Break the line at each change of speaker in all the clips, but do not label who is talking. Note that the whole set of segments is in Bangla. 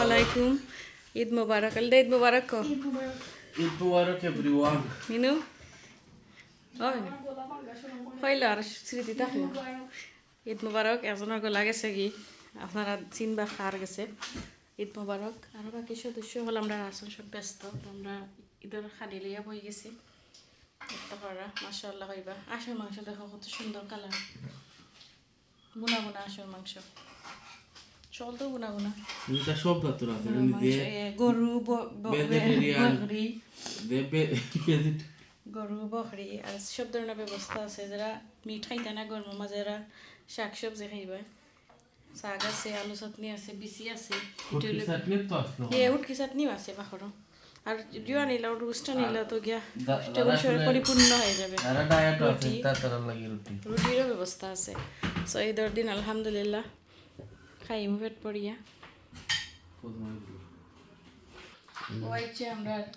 আলাইকুম ঈদ মুবারক আলদা ঈদ মুবারক কো
ঈদ মুবারক এভরিওয়ান
মিনু ওই হইল আর স্মৃতি থাকল ঈদ মুবারক এজনের গলা গেছে কি আপনারা চিনবা খার গেছে ঈদ মুবারক আর বাকি সদস্য হল আমরা আসন সব ব্যস্ত আমরা ঈদের খাদি লিয়া বই গেছি দেখতে পারা মাসাল্লাহ হইবা আসল মাংস দেখো কত সুন্দর কালার বুনা বুনা আসল মাংস চল তো বুনা বুনা
এটা সব দাতুর আছে
গরু বকরি গরু বকরি আর সব ধরনের ব্যবস্থা আছে যারা মিট খাইতে না গরমের মাঝে যারা শাক সবজি খাইবে। শাক আছে আলু চাটনি আছে বিচি আছে এ উটকি চাটনিও আছে পাখরো আর যদিও আনিলে রুস্ট আনিলে তো গিয়া পরিপূর্ণ হয়ে যাবে। রুটিরও ব্যবস্থা আছে সো ঈদের দিন আলহামদুলিল্লাহ। খাইম পেট পড়িয়া।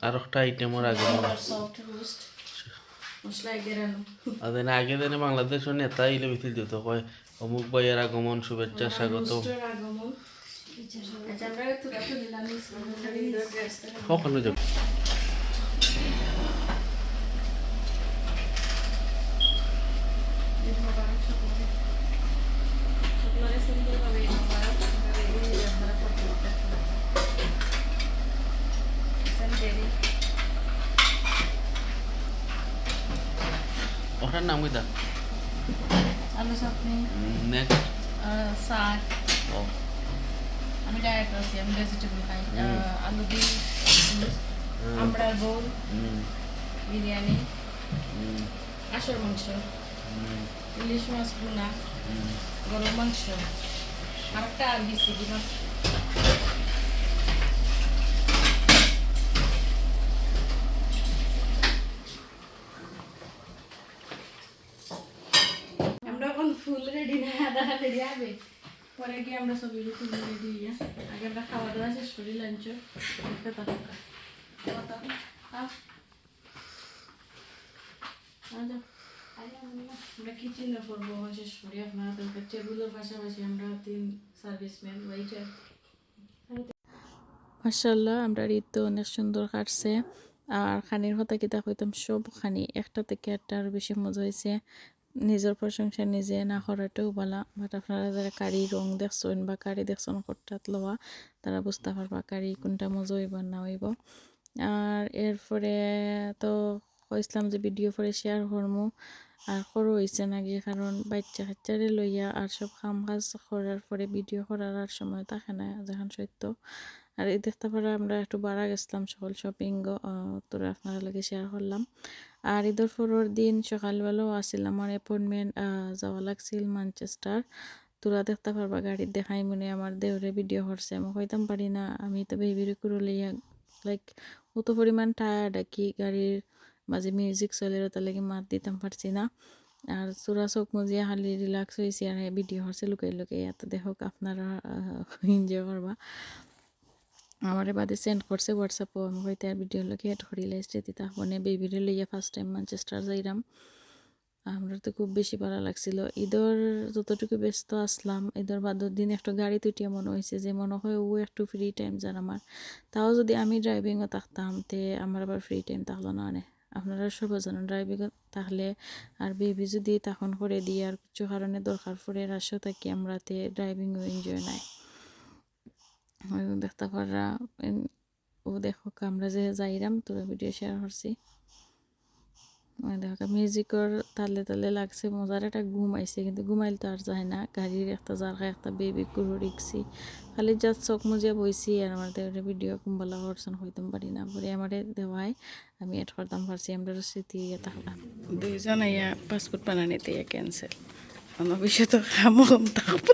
আর একটা আইটেমের আগে আদেন আগে দিনে বাংলাদেশ নেতা ইলে মিছিল দিত কয় অমুক ভাইয়ের আগমন শুভেচ্ছা স্বাগত।
রোস্টের আগমন আচ্ছা আমরা একটু রাখতে দিলাম ঈদের ড্রেস
কখনো যাব
ঈদ মোবারক সকলকে সকলকে সুন্দরভাবে ঈদ মোবারক ভাবে ঈদ আপনারা করতে দেরি
ওটার নাম কইতা?
আলু চাটনি।
নেক্সট
শাক। আমি ডায়েট আছি আমি ভেজিটেবল খাই। আলু দিয়ে আমড়ার বোল বিরিয়ানি আসর মাংস ইলিশ মাছ ভুনা গরম মাংস আর একটা আর কি মাছ ফুল রেডি না আধা রেডি হবে। পরে গিয়ে আমরা রেডি হইয়া আগে আমরা খাওয়া দাওয়া শেষ করি লাঞ্চ কথা হোক আমরা কিচেনে করব শেষ করি। আপনারা টেবিলের পাশাপাশি আমরা তিন সার্ভিসম্যান ওয়েটার মার্শাল্লাহ আমরা ঈদ তো অনেক সুন্দর কাটছে। আর খানির হতা কিতা কইতাম সব খানি একটা থেকে একটা আরও বেশি মজা হয়েছে নিজের প্রশংসা নিজে না করাটাও বলা বাট আপনারা যারা কারি রং দেখছেন বা কারি দেখছেন হঠাৎ লওয়া, তারা বুঝতে পারবা কারি কোনটা মজা হইব না হইব। আর এরপরে তো কইসলাম যে ভিডিও পরে শেয়ার করমু। আর সরু হয়েছে নাকি? কারণ বাচ্চা কাচ্চারে লইয়া আর সব কাম কাজ করার পরে ভিডিও করার আর সময় থাকে না যখন সত্য। আর এই দেখতে পারা আমরা একটু বাড়া গেছিলাম সকল শপিং তোরা আপনারা লাগে শেয়ার করলাম। আর ঈদের পরের দিন সকালবেলাও আসছিল আমার অ্যাপয়েন্টমেন্ট যাওয়া লাগছিল ম্যানচেস্টার তোরা দেখতে পারবা গাড়ির দেখাই মনে আমার দেওরে ভিডিও করছে। আমি কইতাম পারি না, আমি তো বেবির করে লইয়া লাইক অত পরিমাণ টায়ার্ড আর কি গাড়ির মাঝে মিউজিক চলে তার লাগে মাত দিতাম পারছি না। আর চোরা চোখ মজিয়া খালি রিল্যাক্স হয়েছে আর ভিডিও হচ্ছে লুকাই লুকাই এত দেখক আপনারা এনজয় করবা আমার বাদে সেন্ড করছে হোয়াটসঅ্যাপও আমি হয়তো আর ভিডিও লোকে এড করি করিলে স্মৃতি তাহলে বেবিরে লইয়া ফার্স্ট টাইম ম্যানচেস্টার যাইরাম আমরা তো খুব বেশি ভালো লাগছিল। ঈদর যতটুকু ব্যস্ত আসলাম ঈদর বাদর দিন একটা গাড়ি তুটিয়া মনে হয়েছে যে মনে হয় ও একটু ফ্রি টাইম যার আমার তাও যদি আমি ড্রাইভিংও থাকতাম তে আমার আবার ফ্রি টাইম থাকল না অনেক আপনারা সবাই জানেন ড্রাইভিং তাহলে আর বেবি যদি তখন করে দিয়ে আর কিছু কারণে দরকার পড়ে রাশও থাকি আমরা তে ড্রাইভিংও এনজয় নাই। দেখতে পারা ও দেখো, আমরা যে যাইরাম, তোরা ভিডিও শেয়ার করছি। দেখো মিউজিকর তালে তালে লাগছে মজার একটা ঘুম আইছে কিন্তু ঘুমাইল তো আর যায় না গাড়ির একটা জারকা একটা বেবি কুরু রিক্সি খালি যা চোখ মুজিয়া বইছি আর আমার দেওয়ার ভিডিও কুম্বলা করছেন হইতাম পারি না পরে আমারে দেওয়ায় আমি এড করতাম পারছি আমরা স্মৃতি ইয়ে থাকলাম দুইজন ইয়া পাসপোর্ট বানানিতে ইয়া ক্যান্সেল আমার বিষয় তো খামো কম থাকব